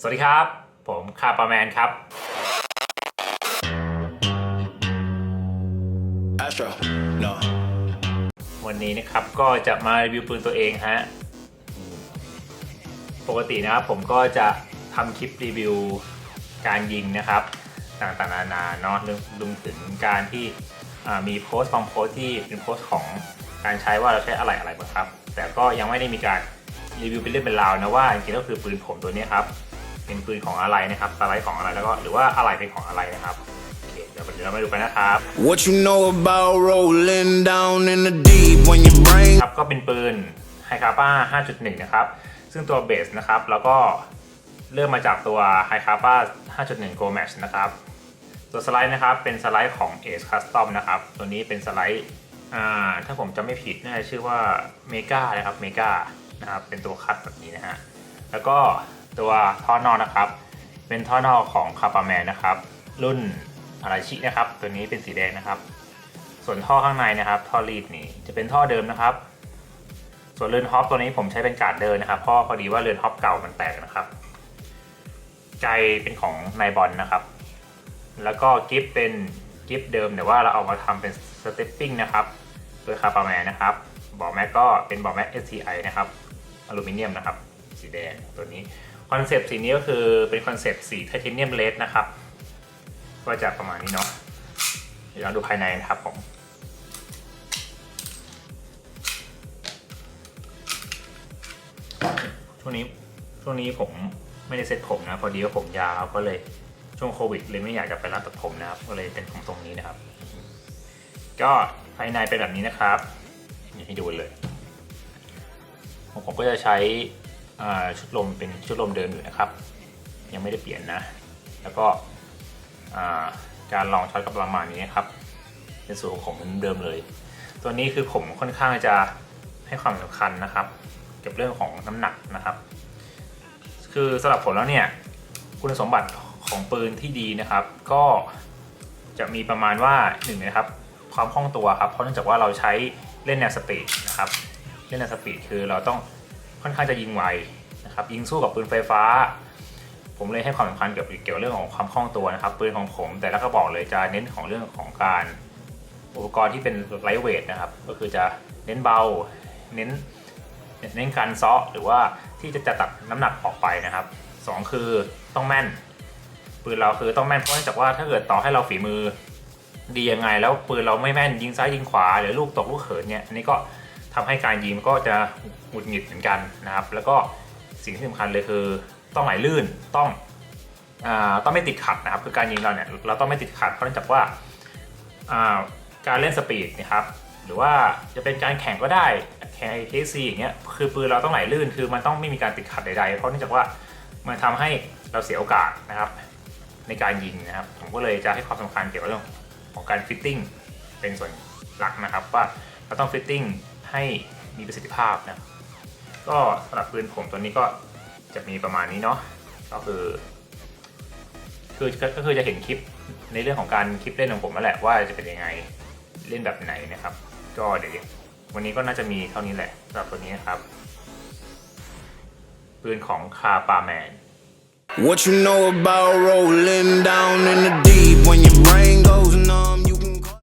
สวัสดีครับ ผมคาปาแมนครับ Astro, no. วันนี้นะครับก็จะมารีวิวปืนตัวเองฮะอืมปกตินะครับผมก็จะทำคลิปรีวิวการยิงนะครับ ต่างๆนานาเนาะรวมรวมถึงการที่อ่ามีโพสต์บางโพสต์ที่เป็นโพสต์ของการใช้ว่าเราใช้อะไรอะไรบ้างครับ แต่ก็ยังไม่ได้มีการรีวิวเป็นเรื่องเป็นราวนะว่าจริงๆก็คือปืนผมตัวเนี้ยครับ เป็นปืนของอะไรนะครับสไลด์ของอะไรแล้วก็หรือว่าอะไรเป็นของอะไรนะครับโอเคเดี๋ยวเดี๋ยวเรามาดูกันนะครับ What you know about rolling down in the deep when your brain ครับก็เป็นปืนไฮคาป้า5.1 นะครับ ซึ่งตัวเบสนะครับ แล้วก็เริ่มมาจากตัวไฮคาป้า5.1 Go Max นะครับ ตัวสไลด์นะครับ เป็นสไลด์ของ Ace Custom นะครับ ตัวนี้เป็นสไลด์อ่าถ้าผมจำไม่ผิดน่าจะชื่อว่า Mega นะครับ Mega นะครับ เป็นตัวคัดแบบนี้นะฮะ แล้วก็ ตัวท่อนอกนะครับ เป็นท่อนอกของคาปาแมนนะครับ รุ่นอาราชินะครับ ตัวนี้เป็นสีแดงนะครับ ส่วนท่อข้างในนะครับ ท่อรีดนี่จะเป็นท่อเดิมนะครับ ส่วนเรือนฮอปตัวนี้ผมใช้เป็นการ์ดเดินนะครับเพราะพอดีว่าเรือนฮอปเก่ามันแตกนะครับใจเป็นของนายบอลนะครับ แล้วก็กิฟเป็นกิฟเดิมแต่ว่าเราเอามาทำเป็นสเตปปิ้งนะครับโดยคาปาแมนนะครับบอแม็กก็เป็นบอแม็ก STI นะครับอลูมิเนียมนะครับ สีแดงตัวนี้ อนเซปต์สีนี้ก็คือเป็นคอนเซปต์สีไทเทเนียมเลสนะครับก็จะประมาณนี้เนาะเดี๋ยวเราดูภายในนะครับผมช่วงนี้ช่วงนี้ผมไม่ได้เซ็ตผมนะ พอดีว่าผมยาวก็เลยช่วงโควิดเลยไม่อยากจะไปร้านตัดผมนะครับ ก็เลยเป็นผมทรงนี้นะครับ ก็ภายในเป็นแบบนี้นะครับอยาให้ดูเลย ผมก็จะใช้ ชุดลมเป็นชุดลมเดิมอยู่นะครับ ยังไม่ได้เปลี่ยนนะ แล้วก็การลองช็อตก็ประมาณนี้นะครับเป็นสูตรของผมเหมือนเดิมเลย ตัวนี้คือผมค่อนข้างจะให้ความสำคัญนะครับเกี่ยวกับเรื่องของน้ำหนักนะครับ คือสำหรับผมแล้วเนี่ยคุณสมบัติของปืนที่ดีนะครับ ก็จะมีประมาณว่าหนึ่งนะครับความคล่องตัวครับเพราะเนื่องจากว่าเราใช้เล่นแนวสปีดนะครับเล่นแนวสปีดคือเราต้อง ค่อนข้างจะยิงไวนะครับยิงสู้กับปืนไฟฟ้า ผมเลยให้ความสำคัญเกี่ยวกับเกี่ยวเรื่องของความคล่องตัวนะครับปืนของผมแต่ละกระบอกเลยจะเน้นของเรื่องของการอุปกรณ์ที่เป็นไลท์เวทนะครับก็คือจะเน้นเบาเน้นเน้นการซ้อหรือว่าที่จะจะตัดน้ำหนักออกไปนะครับสองคือต้องแม่นปืนเราคือต้องแม่นเพราะเนื่องจากว่าถ้าเกิดต่อให้เราฝีมือดียังไง แล้วปืนเราไม่แม่นยิงซ้ายยิงขวาหรือลูกตกลูกเขินเนี่ยอันนี้ก็ ทำให้การยิงก็จะหงุดหงิดเหมือนกันนะครับ แล้วก็สิ่งที่สำคัญเลยคือต้องไหลลื่นต้องอต้องไม่ติดขัดนะครับ คือการยิงเราเนี่ยเราต้องไม่ติดขัดเพราะเนื่องจากว่าการเล่นสปีดนะครับหรือว่าจะเป็นการแข่งก็ได้แข่ง AKC อย่างเงี้ยคือปืนเราต้องไหลลื่นคือมันต้องไม่มีการติดขัดใดๆ เพราะเนื่องจากว่ามันทำให้เราเสียโอกาสนะครับ ในการยิงนะครับ ผมก็เลยจะให้ความสำคัญเกี่ยวกับเรื่องของการฟิตติ้งเป็นส่วนหลักนะครับว่าเราต้องฟิตติ้ง ให้มีประสิทธิภาพนะ ก็สำหรับปืนผมตัวนี้ก็จะมีประมาณนี้เนาะ ก็คือ คือก็คือจะเห็นคลิปในเรื่องของการคลิปเล่นของผมนั่นแหละว่าจะเป็นยังไงเล่นแบบไหนนะครับ ก็เดี๋ยววันนี้ก็น่าจะมีเท่านี้แหละสำหรับตัวนี้นะครับ ปืนของคาปาแมน What you know about rolling down in the deep when your brain goes